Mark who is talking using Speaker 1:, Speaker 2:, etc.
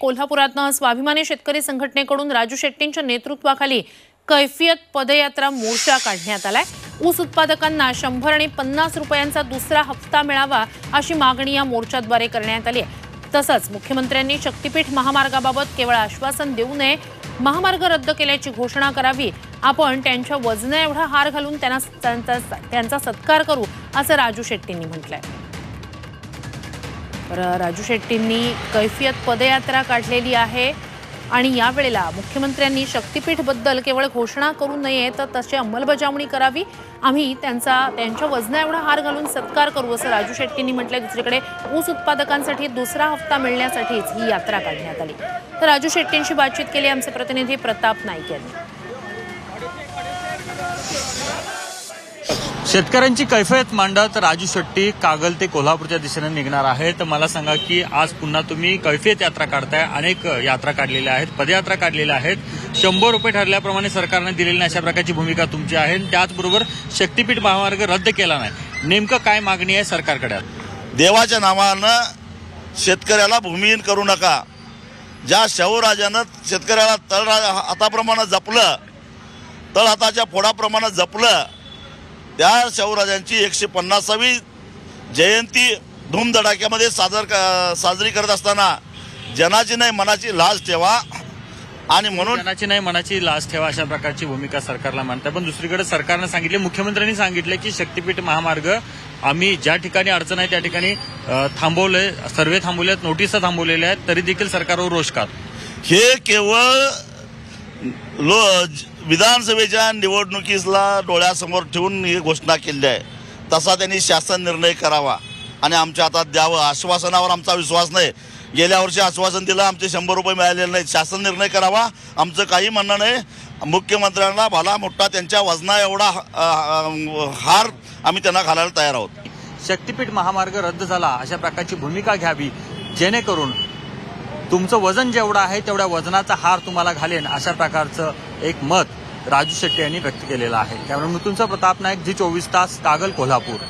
Speaker 1: कोल्हापुरातनं स्वाभिमानी शेतकरी संघटनेकडून राजू शेट्टींच्या नेतृत्वाखाली कैफियत पदयात्रा मोर्चा काढण्यात आलाय. ऊस उत्पादकांना शंभर आणि पन्नास रुपयांचा दुसरा हप्ता मिळावा अशी मागणी या मोर्चाद्वारे करण्यात आली आहे. तसंच मुख्यमंत्र्यांनी शक्तीपीठ महामार्गाबाबत केवळ आश्वासन देऊ नये महामार्ग रद्द केल्याची घोषणा करावी आपण त्यांच्या वजना एवढा हार घालून त्यांना त्यांचा त्यांचा सत्कार करू असं राजू शेट्टींनी म्हटलंय. तर राजू शेट्टींनी कैफियत पदयात्रा काढलेली आहे आणि यावेळेला मुख्यमंत्र्यांनी शक्तीपीठबद्दल केवळ घोषणा करू नये तर तशी अंमलबजावणी करावी. आम्ही त्यांचा त्यांच्या वजना एवढा हार घालून सत्कार करू असं राजू शेट्टींनी म्हटलंय. दुसरीकडे ऊस उत्पादकांसाठी दुसरा हप्ता मिळण्यासाठीच ही यात्रा काढण्यात आली. तर राजू शेट्टींशी बातचीत केली आमचे प्रतिनिधी प्रताप नाईक यांनी.
Speaker 2: शेतकऱ्यांची कैफियत मांडत राजू शेट्टी कागल ते कोल्हापूरच्या दिशेने निघणार आहे तर मला सांगा की आज पुन्हा तुम्ही कैफियत यात्रा काढताय. अनेक यात्रा काढलेल्या आहेत पदयात्रा काढलेल्या आहेत. शंभर रुपये ठरल्याप्रमाणे सरकारने दिलेली नाही अशा प्रकारची भूमिका तुमची आहे. आणि त्याचबरोबर शक्तीपीठ महामार्ग रद्द केला नाही. नेमकं काय मागणी आहे सरकारकडे?
Speaker 3: देवाच्या नावानं शेतकऱ्याला भूमिहीन करू नका. ज्या शाहूराजानं शेतकऱ्याला तळ हाताप्रमाणे जपलं तळ हाताच्या फोडाप्रमाणे जपलं त्या शाहूराजांची एकशे पन्नासावी जयंती धूमधडाक्यामध्ये सादर क- साजरी करत असताना जनाची नाही मनाची लाज ठेवा. आणि म्हणून
Speaker 2: जनाची नाही मनाची लाच ठेवा अशा प्रकारची भूमिका सरकारला मांडते पण दुसरीकडे सरकारनं सांगितले मुख्यमंत्र्यांनी सांगितले की शक्तीपीठ महामार्ग आम्ही ज्या ठिकाणी अडचण आहे त्या ठिकाणी थांबवलंय सर्वे थांबवले आहेत नोटिसा थांबवलेल्या आहेत तरी देखील सरकारवर रोष का?
Speaker 3: हे केवळ लो विधानसभेच्या निवडणुकीला डोळ्यासमोर ठेवून ही घोषणा केली आहे. तसा त्यांनी शासन निर्णय करावा. आणि आमच्या हातात द्यावं. आश्वासनावर आमचा विश्वास नाही. गेल्या वर्षी आश्वासन दिलं आमचे शंभर रुपये मिळालेले नाहीत. शासन निर्णय करावा. आमचं काही म्हणणं नाही. मुख्यमंत्र्यांना भला मोठा त्यांच्या वजना एवढा हार आम्ही त्यांना घालायला तयार आहोत.
Speaker 2: शक्तीपीठ महामार्ग रद्द झाला. अशा प्रकारची भूमिका घ्यावी जेणेकरून तुमचं वजन जेवढं आहे तेवढ्या वजनाचा हार तुम्हाला घालेन अशा प्रकारचं एक मत राजू शेट्टी यांनी व्यक्त केलेलं आहे. त्यामुळे मृत्यूंचा प्रताप नाईक जी चोवीस तास कागल कोल्हापूर.